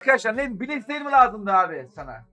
Arkadaşlar ne mi lazımdı abi sana?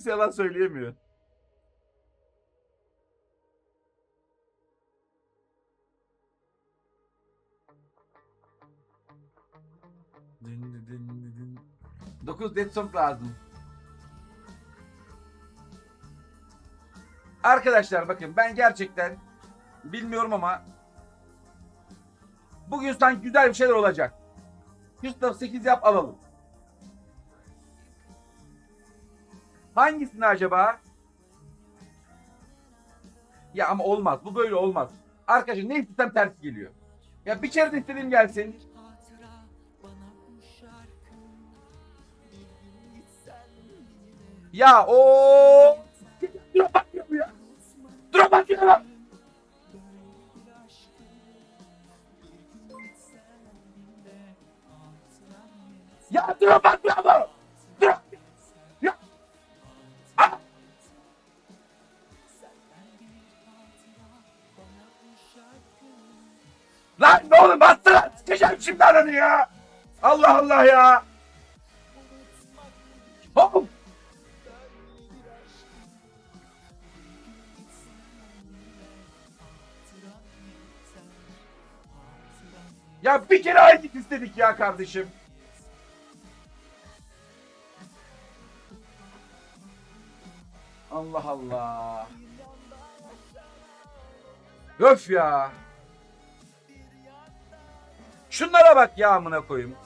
Kimse yalan söyleyemiyor. Dın dın dın. 9 dead song lazım. Arkadaşlar bakın ben gerçekten bilmiyorum ama bugün sanki güzel bir şeyler olacak. Yusuf 8 yap alalım. Hangisini acaba? Ya ama olmaz. Bu böyle olmaz. Arkadaşlar ne istesem ters geliyor. Ya bir kere de istediğim gelsin. Ya o Dur bakıyorum ya. Dur bakıyorum. Ya dur bakıyorum. Dur. Şimdi ananı ya. Allah Allah ya. Hop. Ya bir kere aynı istedik ya kardeşim. Allah Allah. Öf ya. Şunlara bak ya amına koyayım.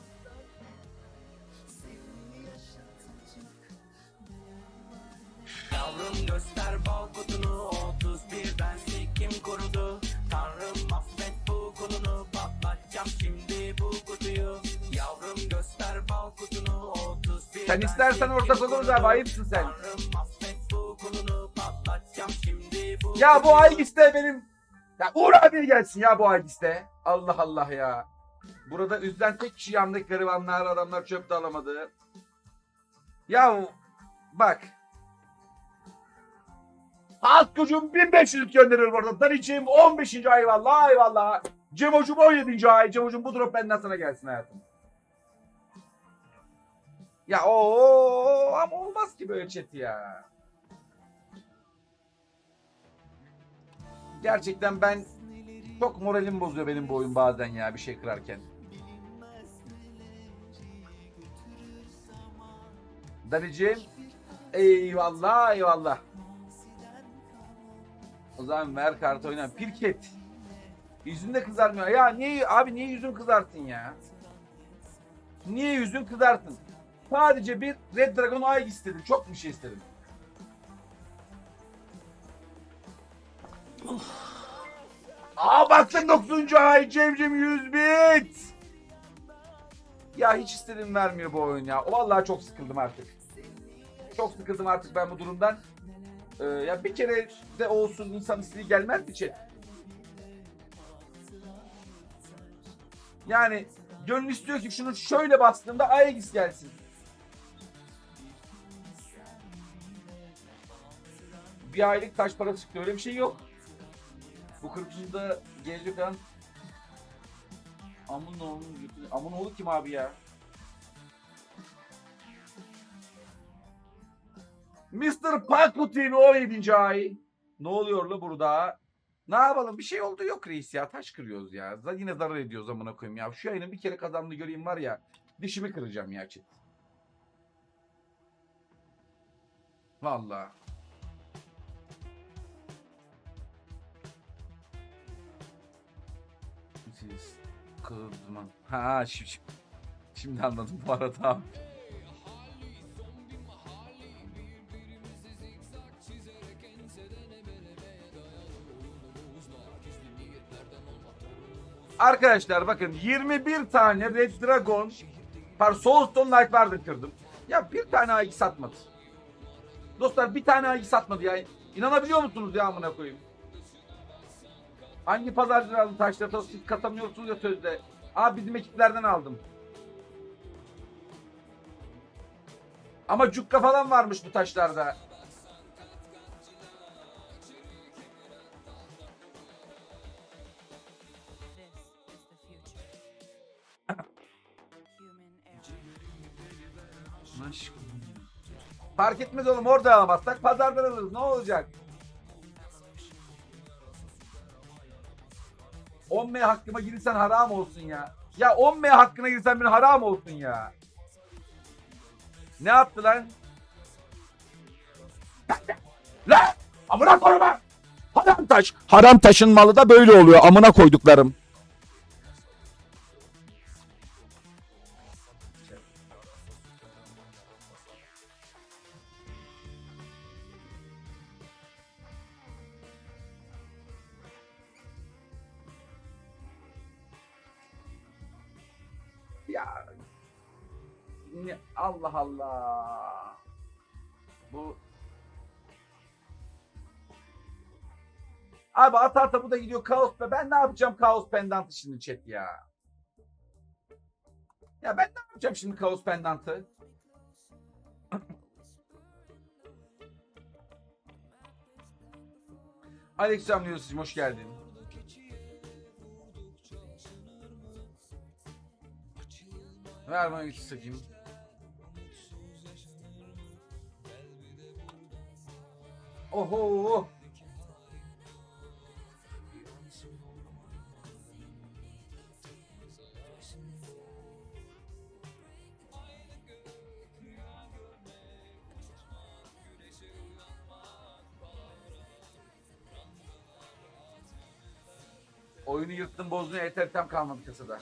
Yavrum göster bal kutunu 31'den kim korudu Tanrım affet bu kulunu patlatacağım şimdi bu kutuyu Yavrum göster bal kutunu 31'den Sen istersen ortak oluruz abi ayıpsın sen. Tanrım affet bu kulunu patlatacağım şimdi bu Ya bu Aygiste benim. Ya Uğur abi gelsin ya bu Aygiste. Allah Allah ya. Burada üzden tek kişi yandık garibanlar adamlar çöp de alamadı. Ya bak. Halk gücüm 1500 gönderiyor bu arada. Daricim 15. ay vallahi eyvallah. Cemo'cum 17. ay. Cemo'cum bu drop benden sana gelsin hayatım. Ya o ama olmaz ki böyle chat ya. Gerçekten ben çok moralim bozuyor benim bu oyun bazen ya bir şey kırarken. Dalicim eyvallah eyvallah. O zaman ver kart oyna. Pirket. Yüzün de kızarmıyor. Ya niye abi niye yüzün kızarsın ya? Niye yüzün kızarsın? Sadece bir Red Dragon Eye istedim. Çok bir şey istedim. Aa baktım 9. ay Cemcim 100 bit. Ya hiç istedim vermiyor bu oyun ya. Vallahi çok sıkıldım artık. Çok sıkıldım artık ben bu durumdan. Ee, ya bir kere de olsun insan istediği gelmez mi chat? Yani gönül istiyor ki şunu şöyle bastığımda Aegis gelsin. Bir aylık taş para çıktı öyle bir şey yok. Bu 40'ında gelecek an Amın oğlu Amın oğlu kim abi ya? Mr. Pakutin 17. ay. Ne oluyor la burada? Ne yapalım? Bir şey oldu yok reis ya. Taş kırıyoruz ya. Yine zarar ediyoruz amına koyayım ya. Şu yayının bir kere kazandığını göreyim var ya. Dişimi kıracağım ya çet. Vallahi. Siz kızman. Ha şimdi, şimdi anladım bu arada. Arkadaşlar bakın 21 tane Red Dragon Pardon Soulstone Lightwarden kırdım. Ya bir tane AX satmadı. Dostlar bir tane AX satmadı ya. İnanabiliyor musunuz ya amına koyayım? Hangi pazarcılar aldı taşları siz katamıyorsunuz ya sözde. Aa bizim ekiplerden aldım. Ama cukka falan varmış bu taşlarda. Fark etmez oğlum orada alamazsak pazardan alırız ne olacak? 10M hakkıma girirsen haram olsun ya. Ya 10M hakkına girsen bir haram olsun ya. Ne yaptı lan? Lan! Amına koyma! Haram taş. Haram taşın malı da böyle oluyor amına koyduklarım. Ne- Allah Allah. Bu Abi ata ata bu da gidiyor kaos be. Ben ne yapacağım kaos pendantı şimdi chat ya. Ya ben ne yapacağım şimdi kaos pendantı? Alex Yusuf'cum hoş geldin. Ver bana iki sakayım. Oho. Oyunu yırttın bozdun yeter tam kalmadı kasada.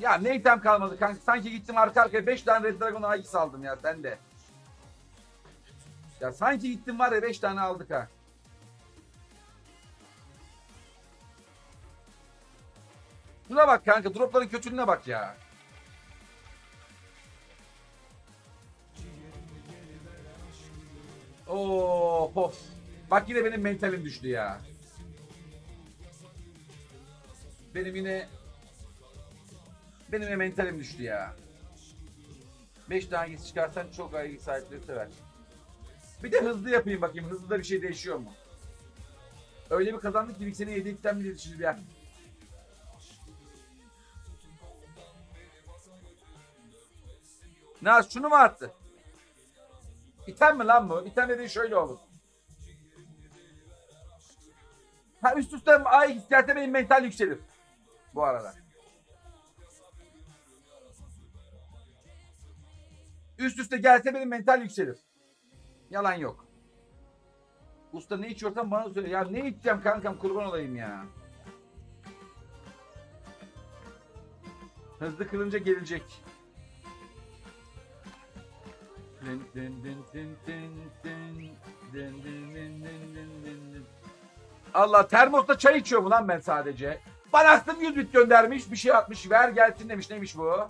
Ya ne item kalmadı kanka. Sanki gittim arka arkaya 5 tane Red Dragon AX aldım ya sen de. Ya sanki gittim var ya 5 tane aldık ha. Şuna bak kanka dropların kötülüğüne bak ya. Oo pof. Bak yine benim mentalim düştü ya. Benim yine benim yine mentalim düştü ya. 5 tane çıkarsan çok ayrı sahipleri sever. Bir de hızlı yapayım bakayım. Hızlıda bir şey değişiyor mu? Öyle bir kazandık ki bir sene yedikten bile düşünür ya. Naz şunu mu attı? İtem mi lan bu? İtem dediğin şöyle olur. Ha üst üste ay gelse benim mental yükselir. Bu arada. Üst üste gelse benim mental yükselir. Yalan yok. Usta ne içiyorsan bana söyle. Ya ne içeceğim kankam kurban olayım ya. Hızlı kırınca gelecek. Allah termosta çay içiyorum lan ben sadece. Bana aslında 100 bit göndermiş bir şey atmış ver gelsin demiş neymiş bu?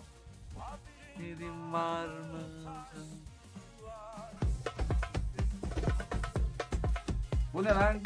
Birim var mı? Bu ne lan?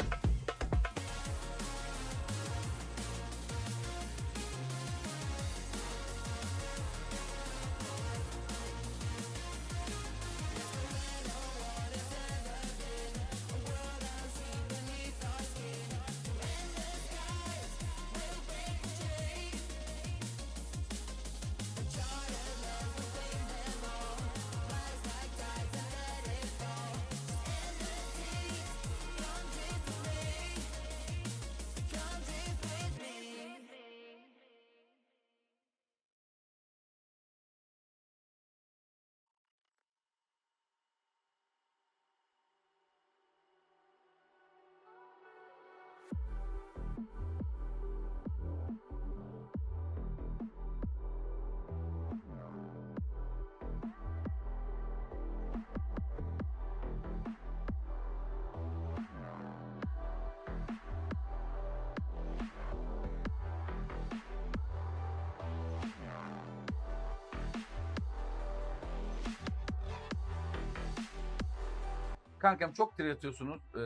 Kankam çok tir atıyorsunuz. Ee,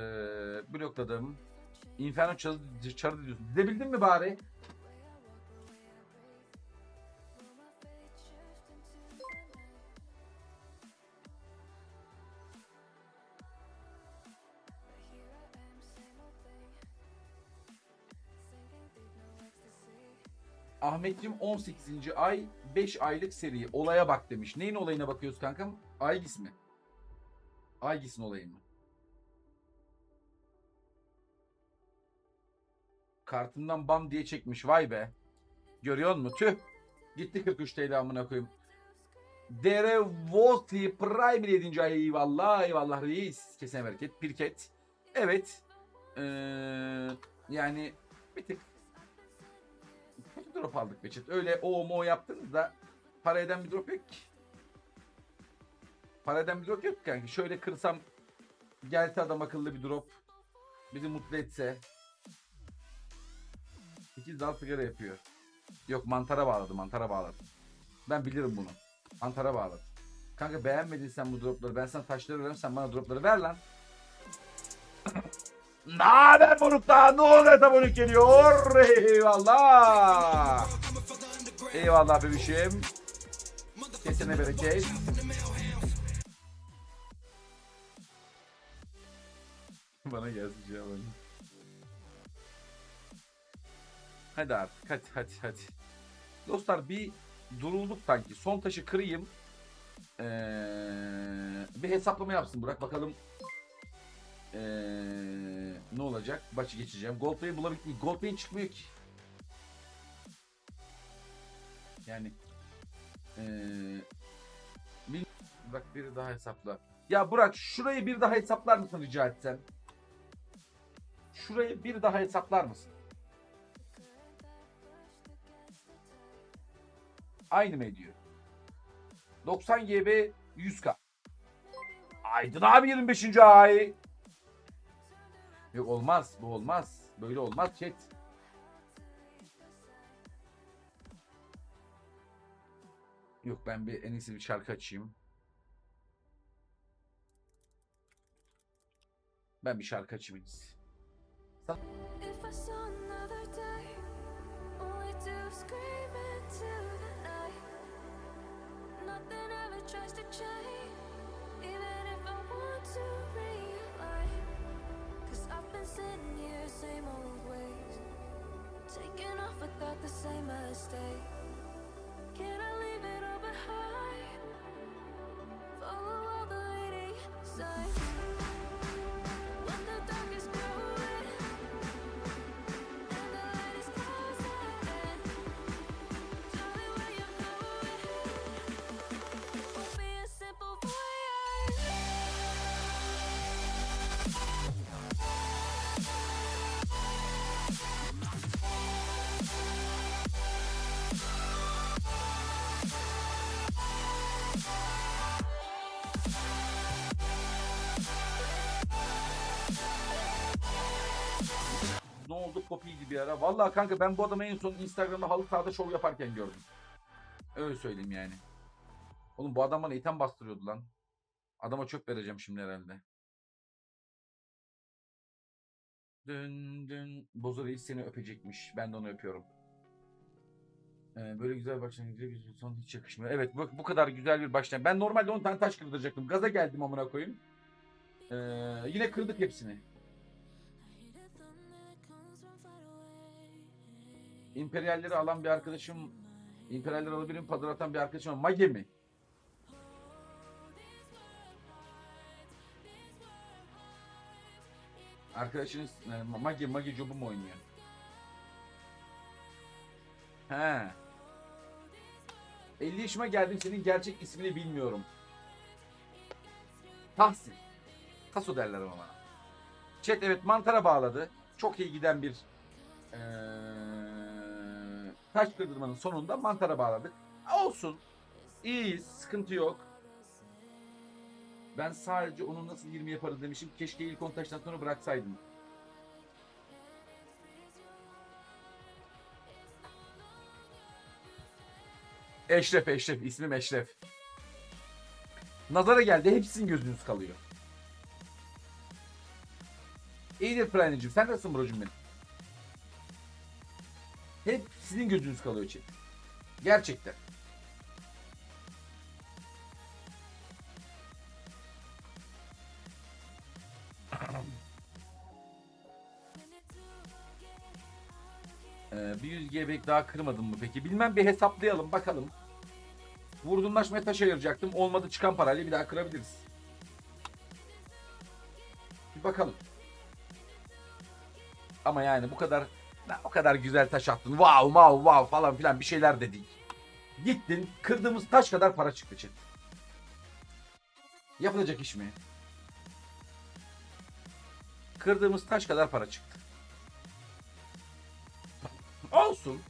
blokladım. Inferno çarı, çarı diyorsun. Dizebildin mi bari? Ahmetciğim 18. ay 5 aylık seri. Olaya bak demiş. Neyin olayına bakıyoruz kankam? Aygis mi? Aygis'in olayı mı? Kartından bam diye çekmiş. Vay be. Görüyor musun? Tüh. Gitti 43 TL amına koyayım. Dere Votli Prime 7. ay eyvallah eyvallah reis. Kesin bereket. Pirket. Evet. Ee, yani bir tık kötü drop aldık Beçet. Öyle o mo yaptınız da para eden bir drop yok ki. Para eden bir drop yok kanka. Şöyle kırsam gelse adam akıllı bir drop bizi mutlu etse. İki dal sigara yapıyor. Yok mantara bağladı mantara bağladı. Ben bilirim bunu. Mantara bağladı. Kanka beğenmediysen bu dropları ben sana taşları veririm sen bana dropları ver lan. Ne haber morukta? Ne oluyor abonelik geliyor? Eyvallah. Eyvallah bebişim. Kesene bereket. Bana gelsin yapalım. Hadi artık hadi hadi hadi. Dostlar bir durulduk sanki. Son taşı kırayım. Ee, bir hesaplama yapsın Burak. Bakalım ee, ne olacak? Başı geçeceğim. Goldplay'i bulabildik mi? Goldplay'in çıkmıyor ki. Yani ee, bil- Burak bir daha hesapla. Ya Burak şurayı bir daha hesaplar mısın rica etsem? Şurayı bir daha hesaplar mısın? Aynı mı ediyor? 90 GB 100K. Aydın abi 25. ay. Yok olmaz. Bu olmaz. Böyle olmaz chat. Yok ben bir en iyisi bir şarkı açayım. Ben bir şarkı açayım en iyisi. Taking off without the same mistake. Kopiydi bir ara. Vallahi kanka ben bu adamı en son Instagram'da halı sahada şov yaparken gördüm. Öyle söyleyeyim yani. Oğlum bu adam bana item bastırıyordu lan. Adama çöp vereceğim şimdi herhalde. Dün dün Bozo Reis seni öpecekmiş. Ben de onu öpüyorum. Ee, böyle güzel başlangıcı bir son hiç yakışmıyor. Evet bu, bu kadar güzel bir başlangıç. Ben normalde 10 tane taş kırdıracaktım. Gaza geldim amına koyayım. Ee, yine kırdık hepsini. İmperyalleri alan bir arkadaşım İmperyalleri alabilirim padır atan bir arkadaşım var. Mage mi? Arkadaşınız e, Mage Mage Job'u mu oynuyor? He. 50 yaşıma geldim senin gerçek ismini bilmiyorum. Tahsin. Taso derler bana. Chat evet mantara bağladı. Çok iyi giden bir eee taş kırdırmanın sonunda mantara bağladık. Olsun. İyiyiz. Sıkıntı yok. Ben sadece onu nasıl 20 yaparız demişim. Keşke ilk 10 taştan sonra bıraksaydım. Eşref Eşref. ismim Eşref. Nazara geldi. Hepsinin gözünüz kalıyor. İyidir Prine'cim. Sen nasılsın brocum benim? Hep sizin gözünüz kalıyor chat. Gerçekten. Ee, bir 100 GB daha kırmadın mı peki? Bilmem bir hesaplayalım bakalım. Vurdumlaşmaya taş ayıracaktım. Olmadı çıkan parayla bir daha kırabiliriz. Bir bakalım. Ama yani bu kadar o kadar güzel taş attın. Wow wow wow falan filan bir şeyler dedik. Gittin kırdığımız taş kadar para çıktı chat. Yapılacak iş mi? Kırdığımız taş kadar para çıktı. Olsun.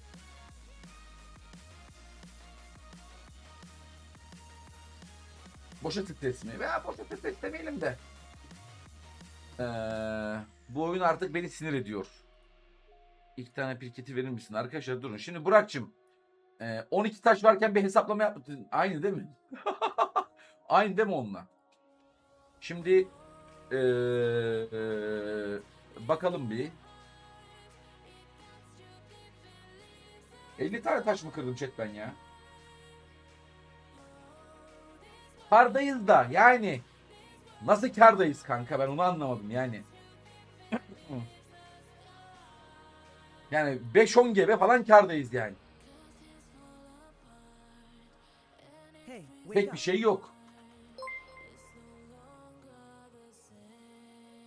Boşa stres mi? Veya boşa stres demeyelim de. Ee, bu oyun artık beni sinir ediyor. İlk tane pirketi verir misin? Arkadaşlar durun. Şimdi Burak'cığım. e, 12 taş varken bir hesaplama yaptın. Aynı değil mi? Aynı değil mi onunla? Şimdi e, e, bakalım bir. 50 tane taş mı kırdım chat ben ya? Kardayız da yani. Nasıl kardayız kanka ben onu anlamadım yani. Yani 5-10 GB falan kardayız yani. Pek bir şey yok.